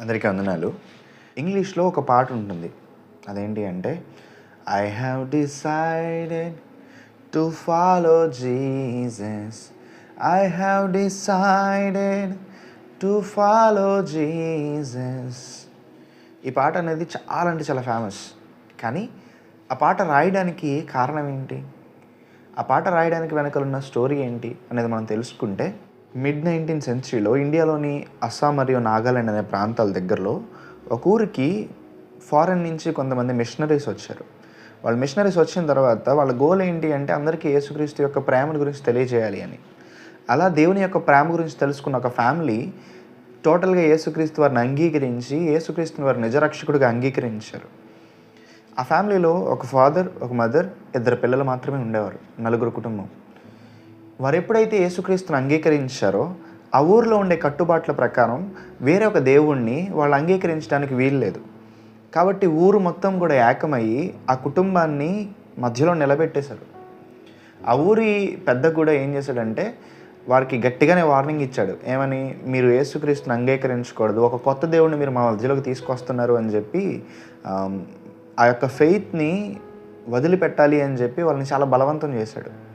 అందరికీ వందనాలు. ఇంగ్లీష్లో ఒక పాట ఉంటుంది. అదేంటి అంటే I have decided to follow Jesus I have decided to follow Jesus ఈ పాట అనేది చాలా అంటే చాలా ఫేమస్ కానీ ఆ పాట రాయడానికి కారణం ఏంటి? ఆ పాట రాయడానికి వెనకాల ఉన్న స్టోరీ ఏంటి? అనేది మనం తెలుసుకుంటే మిడ్ నైన్టీన్ సెంచరీలో ఇండియాలోని అస్సాం మరియు నాగాలాండ్ అనే ప్రాంతాల దగ్గరలో ఒక ఊరికి ఫారెన్ నుంచి కొంతమంది మిషనరీస్ వచ్చారు. వాళ్ళు మిషనరీస్ వచ్చిన తర్వాత వాళ్ళ గోల్ ఏంటి అంటే అందరికీ యేసుక్రీస్తు యొక్క ప్రేమను గురించి తెలియజేయాలి అని. అలా దేవుని యొక్క ప్రేమ గురించి తెలుసుకున్న ఒక ఫ్యామిలీ టోటల్గా యేసుక్రీస్తు వారిని అంగీకరించి యేసుక్రీస్తుని వారి నిజరక్షకుడిగా అంగీకరించారు. ఆ ఫ్యామిలీలో ఒక ఫాదర్ ఒక మదర్ ఇద్దరు పిల్లలు మాత్రమే ఉండేవారు నలుగురు కుటుంబం. వారు ఎప్పుడైతే యేసుక్రీస్తుని అంగీకరించారో ఆ ఊరిలో ఉండే కట్టుబాట్ల ప్రకారం వేరే ఒక దేవుణ్ణి వాళ్ళు అంగీకరించడానికి వీల్లేదు. కాబట్టి ఊరు మొత్తం కూడా ఏకమయ్యి ఆ కుటుంబాన్ని మధ్యలో నిలబెట్టేశారు ఆ ఊరి పెద్ద కూడా ఏం చేశాడంటే వారికి గట్టిగానే వార్నింగ్ ఇచ్చాడు. ఏమని? మీరు యేసుక్రీస్తుని అంగీకరించకూడదు. ఒక కొత్త దేవుడిని మీరు మా మధ్యలోకి తీసుకొస్తున్నారు అని చెప్పి ఆ యొక్క ఫెయిత్ని వదిలిపెట్టాలి అని చెప్పి వాళ్ళని చాలా బలవంతం చేశాడు.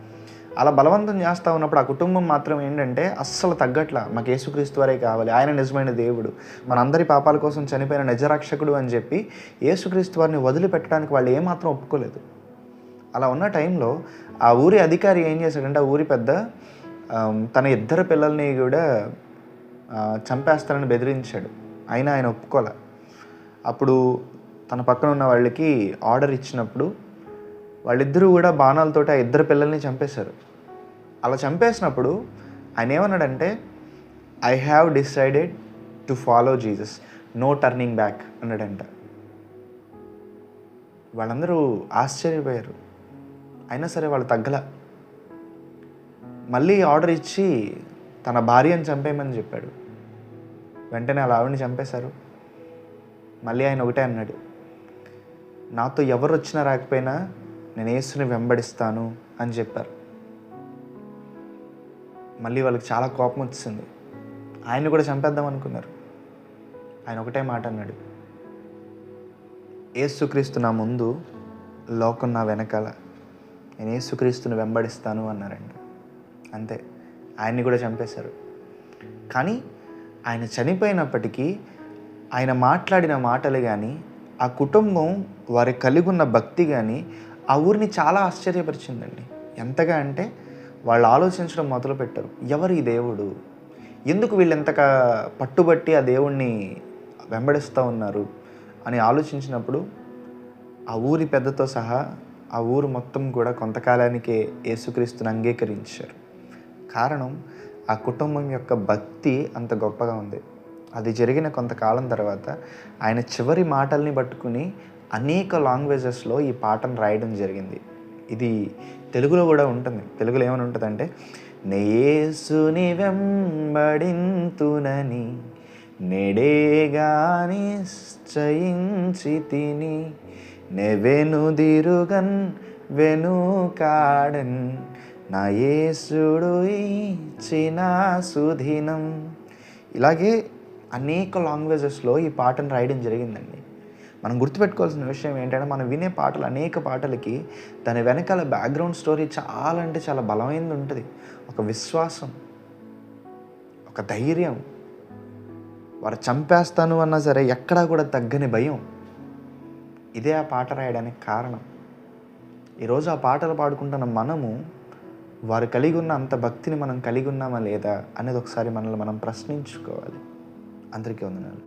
అలా బలవంతం చేస్తూ ఉన్నప్పుడు ఆ కుటుంబం మాత్రం ఏంటంటే అస్సలు తగ్గట్ల మాకు యేసుక్రీస్తు వారే కావాలి ఆయన నిజమైన దేవుడు మనందరి పాపాల కోసం చనిపోయిన నిజరక్షకుడు అని చెప్పి యేసుక్రీస్తు వారిని వదిలిపెట్టడానికి వాళ్ళు ఏమాత్రం ఒప్పుకోలేదు. అలా ఉన్న టైంలో ఆ ఊరి అధికారి ఏం చేశాడంటే ఆ ఊరి పెద్ద తన ఇద్దరు పిల్లల్ని కూడా చంపేస్తారని బెదిరించాడు. అయినా ఆయన ఒప్పుకోలే. అప్పుడు తన పక్కన ఉన్న వాళ్ళకి ఆర్డర్ ఇచ్చినప్పుడు వాళ్ళిద్దరూ కూడా బాణాలతోటి ఆ ఇద్దరు పిల్లల్ని చంపేశారు. అలా చంపేసినప్పుడు ఆయన ఏమన్నాడంటే I have decided to follow Jesus no turning back అన్నాడంట. వాళ్ళందరూ ఆశ్చర్యపోయారు. అయినా సరే వాళ్ళు తగ్గల. మళ్ళీ ఆర్డర్ ఇచ్చి తన భార్యను చంపేయమని చెప్పాడు. వెంటనే అలా ఆవిడని చంపేశారు. మళ్ళీ ఆయన ఒకటే అన్నాడు నాతో ఎవరు వచ్చినా రాకపోయినా నేను యేసుని వెంబడిస్తాను అని చెప్పారు. మళ్ళీ వాళ్ళకి చాలా కోపం వచ్చింది ఆయన్ని కూడా చంపేద్దాం అనుకున్నారు. ఆయన ఒకటే మాట అన్నాడు. ఏసుక్రీస్తు నా ముందు లోకం నా వెనకాల. నేను ఏసుక్రీస్తుని వెంబడిస్తాను అన్నారండి అంతే. ఆయన్ని కూడా చంపేశారు. కానీ ఆయన చనిపోయినప్పటికీ ఆయన మాట్లాడిన మాటలు కానీ ఆ కుటుంబం వారి కలిగి ఉన్న భక్తి కానీ ఆ ఊరిని చాలా ఆశ్చర్యపరిచిందండి. ఎంతగా అంటే వాళ్ళు ఆలోచించడం మొదలుపెట్టారు. ఎవరు ఈ దేవుడు? ఎందుకు వీళ్ళు ఎంతగా పట్టుబట్టి ఆ దేవుణ్ణి వెంబడిస్తూ ఉన్నారు? అని ఆలోచించినప్పుడు ఆ ఊరి పెద్దతో సహా ఆ ఊరు మొత్తం కూడా కొంతకాలానికే యేసుక్రీస్తుని అంగీకరించారు. కారణం ఆ కుటుంబం యొక్క భక్తి అంత గొప్పగా ఉంది. అది జరిగిన కొంతకాలం తర్వాత ఆయన చివరి మాటల్ని పట్టుకుని అనేక లాంగ్వేజెస్లో ఈ పాటను రాయడం జరిగింది. ఇది తెలుగులో కూడా ఉంటుంది. తెలుగులో ఏమని ఉంటుందంటే నేసుని వెంబడింతునని నెడేగాని నిశ్చయించి తిని నెవెనుదిరుగన్ వెనుకాడన్ నా యేసుడు ఇచ్చిన సుధీనం ఇలాగే అనేక లాంగ్వేజెస్లో ఈ పాటను రాయడం జరిగిందండి. మనం గుర్తుపెట్టుకోవాల్సిన విషయం ఏంటంటే మనం వినే పాటలు అనేక పాటలకి దాని వెనకాల బ్యాక్గ్రౌండ్ స్టోరీ చాలా అంటే చాలా బలమైనది ఉంటుంది. ఒక విశ్వాసం ఒక ధైర్యం. వారు చంపేస్తాను అన్నా సరే ఎక్కడా కూడా తగ్గని భయం. ఇదే ఆ పాట రాయడానికి కారణం. ఈరోజు ఆ పాటలు పాడుకుంటున్న మనము వారు కలిగి ఉన్న అంత భక్తిని మనం కలిగి ఉన్నామా లేదా అనేది ఒకసారి మనల్ని మనం ప్రశ్నించుకోవాలి. అందరికీ వందనాలు.